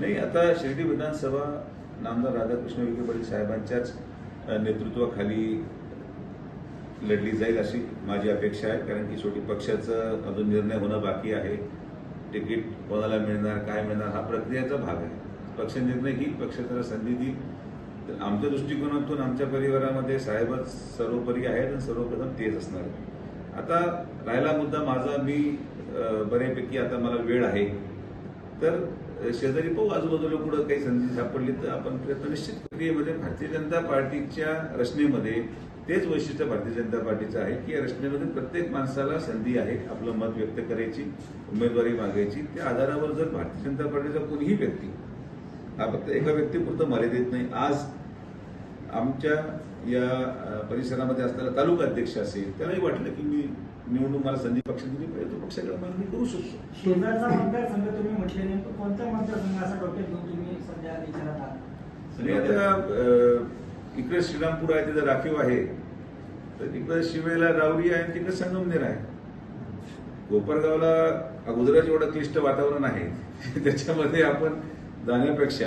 नाही आता शिर्डी विधानसभा नामदार राधाकृष्ण विखे पाटील साहेबांच्याच नेतृत्वाखाली लढली जाईल अशी माझी अपेक्षा आहे कारण की शेवटी पक्षाचं अजून निर्णय होणं बाकी आहे. तिकीट कोणाला मिळणार काय मिळणार हा प्रक्रियेचा भाग आहे. पक्ष निर्णय ही पक्ष संधी देईल. तर आमच्या दृष्टिकोनातून आमच्या परिवारामध्ये साहेबच सर्वोपरी आहेत आणि सर्वप्रथम तेच असणार आहेत. आता राहिला मुद्दा माझा मी बऱ्यापैकी आता मला वेळ आहे. तर शेजारी पाहू. आजूबाजूला कुठं काही संधी सापडली तर आपण प्रयत्न निश्चित प्रक्रियेमध्ये भारतीय जनता पार्टीच्या रचनेमध्ये तेच वैशिष्ट्य भारतीय जनता पार्टीचं आहे की या रचनेमध्ये प्रत्येक माणसाला संधी आहे आपलं मत व्यक्त करायची उमेदवारी मागायची. त्या आधारावर जर भारतीय जनता पार्टीचा कोणीही व्यक्ती हा फक्त एका व्यक्तीपुरतं मर्यादित नाही. आज आमच्या या परिसरामध्ये असलेला तालुका अध्यक्ष असेल त्यालाही वाटलं की मी निवडून मला संधी पक्ष दिली पाहिजे तो पक्षाकडे मागणी करू शकतो. शेजारचा मतदारसंघ तुम्ही म्हटले नेमकं कोणता मतदारसंघ असा डोक्यात घेऊन तुम्ही सध्या विचारात आहात? आणि आता इकडे श्रीरामपूर आहे तिथं राखीव आहे. तर तिकडे शिवेला रावरी आहे आणि तिकडे संगमनेर आहे. कोपरगावला अगोदरच एवढं क्लिष्ट वातावरण आहे. त्याच्यामध्ये आपण जाण्यापेक्षा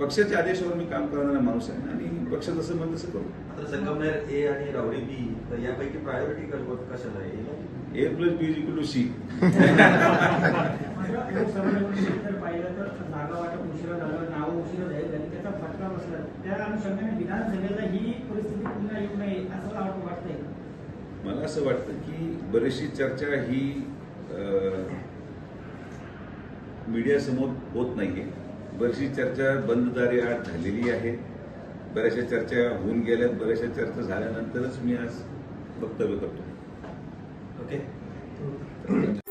पक्षाच्या आदेशावर मी काम करणारा माणूस आहे आणि पक्ष जसं म्हणत तसं करू. आता संगमनेर ए आणि रावडी बी तर यापैकी प्रायोरिटी कशाला आहे? A plus B equal to C जर पाहिलं तर जागा वाटप उशिरा झालं नावं उशिरा जाहीर झाली त्याचा फटका बसला त्या अनुषंगाने विधानसभेला ही परिस्थिती पुन्हा येऊ नये असं वाट- वाटतंय. मला असं वाटतं की बरीचशी चर्चा ही मीडियासमोर होत नाहीये. बरीचशी चर्चा बंद दारी आड झालेली आहे. बऱ्याचशा चर्चा होऊन गेल्यात. बऱ्याचशा चर्चा झाल्यानंतरच मी आज वक्तव्य करतो. ओके.